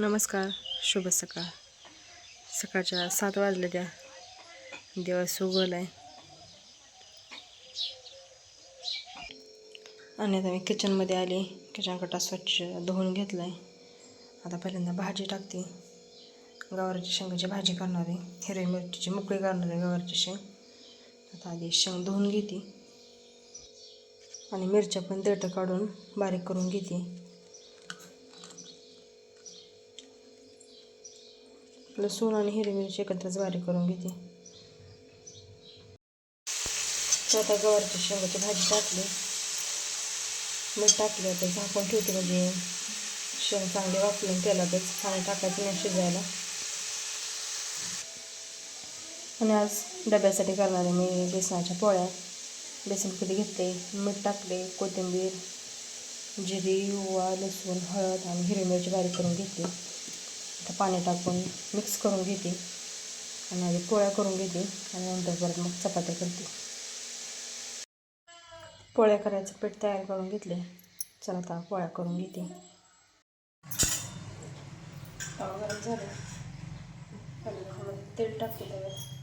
नमस्कार शुभ सकाळ. सकाळच्या सात वाजल्या त्या. दिवस उगवला आहे. आणि आता मी किचनमध्ये आले. किचन कटा स्वच्छ धुवून घेतला आहे आता पहिल्यांदा भाजी टाकते. गवारची शेंगाची भाजी करणार आहे. हिरवी मिरचीची मोकळी करणार आहे गवारची शेंग. आता आधी शेंग धुवून घेते. आणि मिरच्या पण देठं काढून बारीक करून घेते. लसूण आणि हिरवी मिरची एकत्रच बारीक करून घेते तर आता गवारची शेंगाची भाजी टाकली मीठ टाकलं तर झाकून ठेवते म्हणजे शेंग चांगली वापरून तेलातच पाणी टाकायचं नाही शिजायला आणि आज डब्यासाठी करणार आहे मी बेसनाच्या पोळ्या बेसन कधी घेतले मीठ टाकले कोथिंबीर जिरी ओवा लसूण हळद आणि हिरवी मिरची बारीक करून घेतली आता पाणी टाकून मिक्स करून घेते. आणि आधी पोळ्या करून घेते. आणि नंतर परत मग चपात्या करते. पोळ्या करायचं पीठ तयार करून घेतले. चला आता पोळ्या करून घेते. झालं. तेल टाकते त्यावर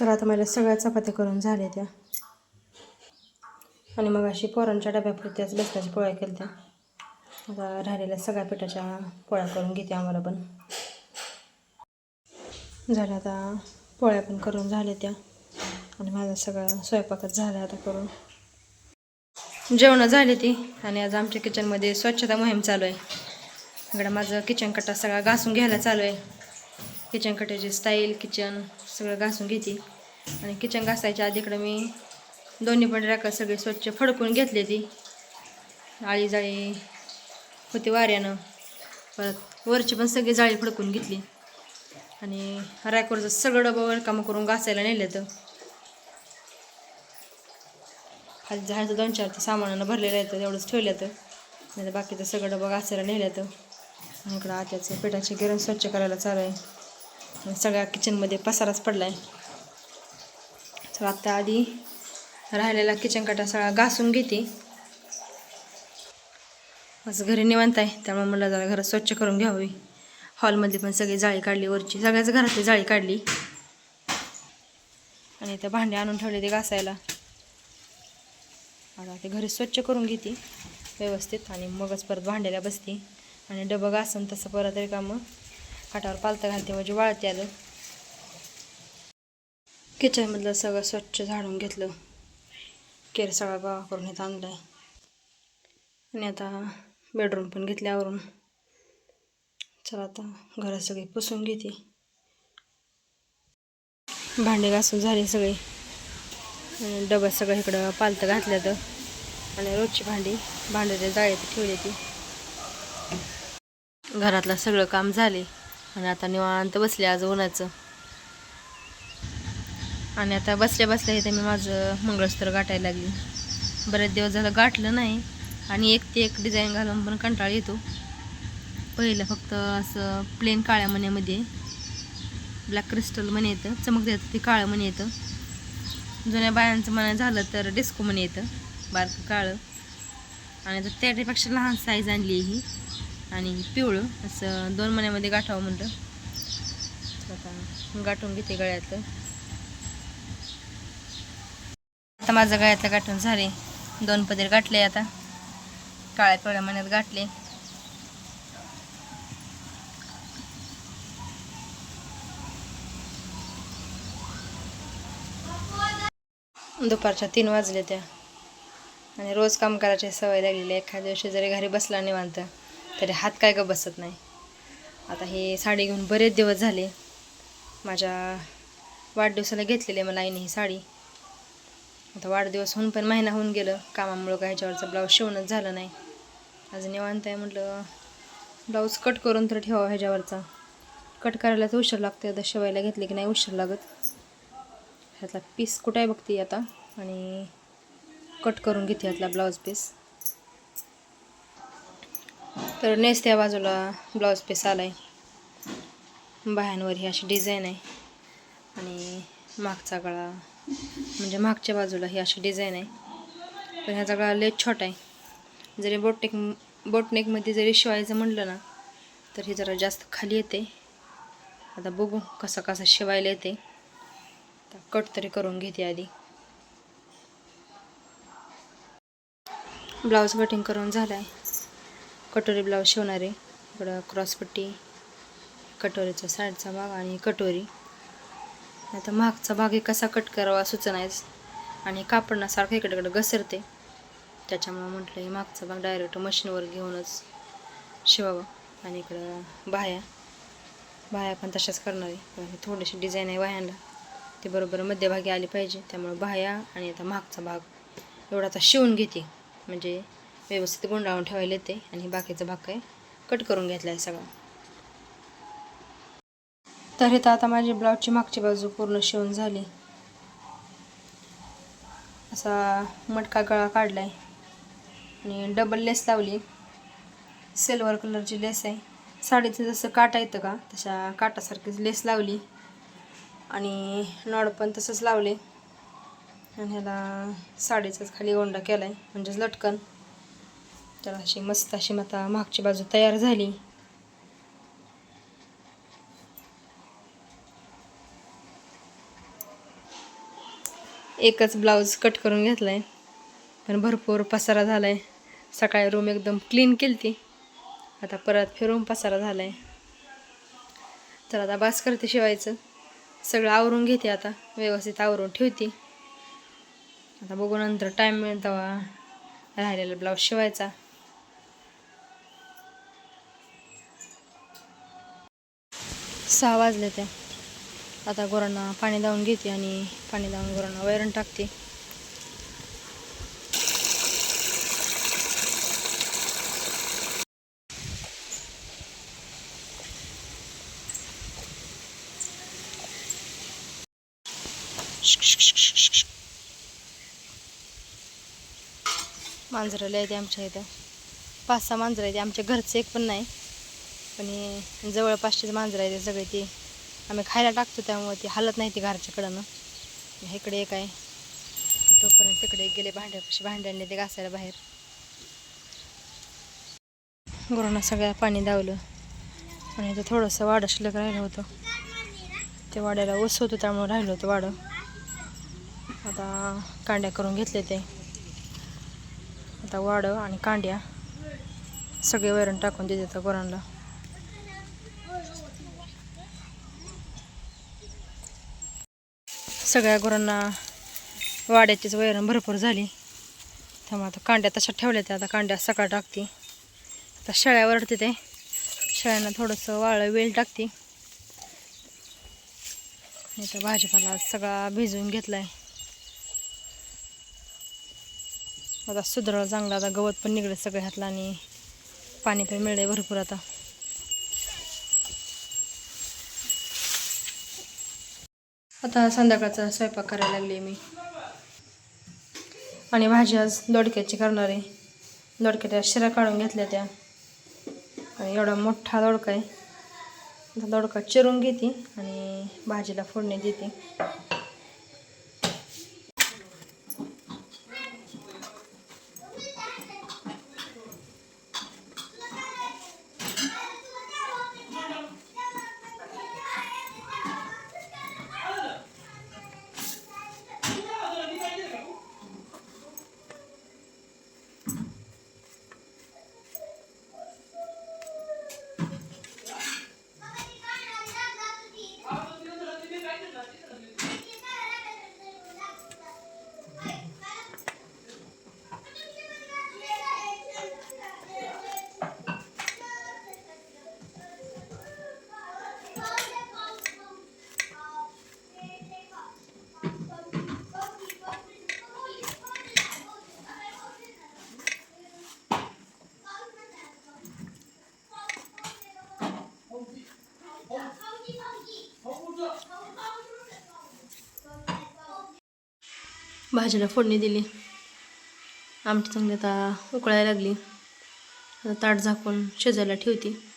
तर आता मला सगळ्या चपात्या करून झाल्या त्या. आणि मग अशी पोरांच्या डब्यापुरत्याच बेसनाच्या पोळ्या केल्या त्या आता राहिलेल्या सगळ्या पिठाच्या पोळ्या करून घेते आम्हाला पण. झाल्या आता पोळ्या पण करून झाल्या त्या. आणि माझा सगळा स्वयंपाकच झाला आता करून. जेवणं झाली ती आणि आज आमच्या किचनमध्ये स्वच्छता मोहीम चालू आहे. इकडं माझं किचन कट्टा सगळा घासून घ्यायला चालू आहे. किचन कटायची स्टाईल किचन सगळं घासून घेते. आणि किचन घासायच्या आधी इकडं मी दोन्ही पण रॅका सगळे स्वच्छ फडकून घेतले ती. आळी जाळी होती वाऱ्यानं. परत वरची पण सगळी जाळी फडकून घेतली. आणि रॅकवरचं सगळं डबं कामं करून घासायला नेलं तर. खाली झाडचं दोन चार ते सामानानं भरलेलं आहे तर एवढंच ठेवलं तर. नाही तर बाकीचं सगळं डबं घासायला नेलं तर. इकडं आत्याचं पेटाचे गिरण स्वच्छ करायला चालू आहे. सगळ्या किचनमध्ये पसाराच पडला आहे तर आत्ता आधी राहिलेला किचन काटा सगळा घासून घेते. असं घरी निवांत आहे त्यामुळे मला जरा घरात स्वच्छ करून घ्यावी. हॉलमध्ये पण सगळी जाळी काढली वरची सगळ्याच घरातली जाळी काढली. आणि त्या भांडे आणून ठेवले ते घासायला. आता ते घरी स्वच्छ करून घेते व्यवस्थित. आणि मगच परत भांड्याला बसते. आणि डबं घासून तसं परत रिकामं. काठावर पालतं घालते म्हणजे वाळते आलं किचनमधलं सगळं स्वच्छ झाडून घेतलं. केर सगळा गोळा करून इथं आणलं आहे आणि आता बेडरूम पण घेतल्यावरून चला आता घरात सगळी पुसून घेते. भांडे घासून झाले सगळे. आणि सगळं इकडं पालतं घातलं तर आणि रोजची भांडी भांड्याच्या जाळ्यात ठेवली ती. घरातलं सगळं काम झाले. आणि आता निवांत बसले आज उन्हाचं. आणि आता बसल्या बसल्या इथे मी माझं मंगळसूत्र गाठायला लागली. बरेच दिवस झालं गाठलं नाही आणि एक ते एक डिझाईन घालून पण कंटाळा येतो. पहिलं फक्त असं प्लेन काळ्या मण्यामध्ये ब्लॅक क्रिस्टल म्हणे येतं चमक देतं ते काळं मणी येतं. जुन्या बायांचं म्हणा झालं तर डिस्को मणी येतं बारकं काळं. आणि आता त्याच्यापेक्षा लहान साईज आणली ही. आणि पिवळं असं दोन महिन्यामध्ये गाठावं म्हणलं. आता गाठून घेते गळ्यातलं. आता माझं गळ्यातलं गाठून झाले. दोन पदर गाठले आता. काळ्या पिवळ्या महिन्यात गाठले. दुपारच्या तीन वाजले त्या. आणि रोज काम करायची सवय लागलेली आहे. एखाद्या दिवशी जरी घरी बसला निवांत. तरी हात काय का बसत नाही. आता हे साडी घेऊन बरेच दिवस झाले. माझ्या वाढदिवसाला घेतलेली आहे मला आईने ही साडी. आता वाढदिवस होऊन पण महिना होऊन गेलं. कामामुळं काय ह्याच्यावरचं ब्लाऊज शिवणंच झालं नाही. आज निवांत आहे म्हटलं ब्लाऊज कट करून तर ठेवावं ह्याच्यावरचा. कट करायला तर उशीर लागते आता शिवायला घेतले की नाही उशीर लागत. ह्यातला पीस कुठे आहे बघते आता. आणि कट करून घेते ह्यातला ब्लाऊज पीस तर नेस त्या बाजूला ब्लाऊज पीस आला आहे बाह्यांवर ही अशी डिझाईन आहे. आणि मागचा गळा म्हणजे मागच्या बाजूला ही अशी डिझाईन आहे. पण ह्याचा गळा लय छोटा आहे. जरी बोटनेक बोटनेकमध्ये जरी शिवायचं म्हटलं ना तर हे जरा जास्त खाली येते. आता बघू कसं कसं शिवायला येते. आता कट तरी करून घेते आधी. ब्लाऊज कटिंग करून झाला आहे कटोरी ब्लाऊज शिवणार. आहे इकडं क्रॉसपट्टी कटोरीचा साईडचा भाग आणि कटोरी. आता मागचा भाग हे कसा कट करावा सुचनायच आणि कापडना सारखं इकडे घसरते. त्याच्यामुळं म्हटलं हे मागचा भाग डायरेक्ट मशीनवर घेऊनच शिवावं. आणि इकडं बाह्या बाह्या पण तशाच करणार. आहे पण थोडीशी डिझाईन आहे बाह्यांना ते बरोबर मध्यभागी आली पाहिजे. त्यामुळं बाह्या आणि आता मागचा भाग एवढा आता शिवून घेते. म्हणजे व्यवस्थित गुंडाळून ठेवायला येते आणि बाकीचा भाग काय कट करून घेतला आहे सगळा. तर इथं आता माझी ब्लाऊजची मागची बाजू पूर्ण शिवून झाली. असा मटका गळा काढला आहे आणि डबल लेस लावली. सिल्वर कलरची लेस आहे. साडीचं जसं काटा येतं का तशा काटासारखीच लेस लावली. आणि नॉड पण तसंच लावले. आणि ह्याला साडीचाच खाली गोंडा केला आहे म्हणजेच लटकन. तर अशी मस्त अशी आता मागची बाजू तयार झाली. एकच ब्लाऊज कट करून घेतला आहे पण भरपूर पसारा झाला आहे सकाळी रूम एकदम क्लीन केली ती आता परत फिरून पसारा झाला आहे तर आता बास करते शिवायचं. सगळं आवरून घेते आता. व्यवस्थित आवरून ठेवते. आता बघू नंतर टाईम मिळेल राहिलेला ब्लाऊज शिवायचा. सहा वाजले त्या आता गुरांना पाणी दावून घेते आणि पाणी दावून गुरांना वैरण टाकते. मांजरं लय आमच्या इथं. पाच सहा मांजरं आहेत. आमच्या घरचं एक पण नाही. पण हे जवळपासचीच मांजरं आहे ते सगळे ती. आम्ही खायला टाकतो त्यामुळे ती हालत नाही ती घरच्याकडनं इकडे एक आहे. तोपर्यंत तिकडे गेले भांड्यापाशी भांड्यांनी ते घासायला बाहेर. गुरुना सगळ्या पाणी दावलं. आणि ते थोडंसं वाडं शिल्लक राहिलं होतं. ते वाड्याला ओस होतं त्यामुळे राहिलं होतं वाडं. आता कांड्या करून घेतले ते. आता वाडं आणि कांड्या सगळे वैरण टाकून देते गुरांना. सगळ्या गुरांना वाड्याचीच वैरण भरपूर झाली. त्यामुळे आता कांड्या तशा ठेवल्या त्या. आता कांड्या सकाळ टाकते. आता शेळ्या वरडते ते. शेळ्यांना थोडंसं वाळं वेल टाकते. आता भाजीपाला सगळा भिजवून घेतलाय. आता सुधारलं चांगलं आता गवत पण निघलं सगळं ह्यातलं आणि पाणी पण मिळलं भरपूर आता. आता संध्याकाळचा स्वयंपाक करायला लागले मी. आणि भाजी आज दोडक्याची करणार आहे. दोडक्याच्या शिरा काढून घेतल्या त्या. आणि एवढा मोठा दोडका आहे. दोडका चिरून घेते आणि भाजीला फोडणी देते. भाजीला फोडणी दिली. आमटी चांगली आता उकळायला लागली. आता ताट झाकून शिजायला ठेवते.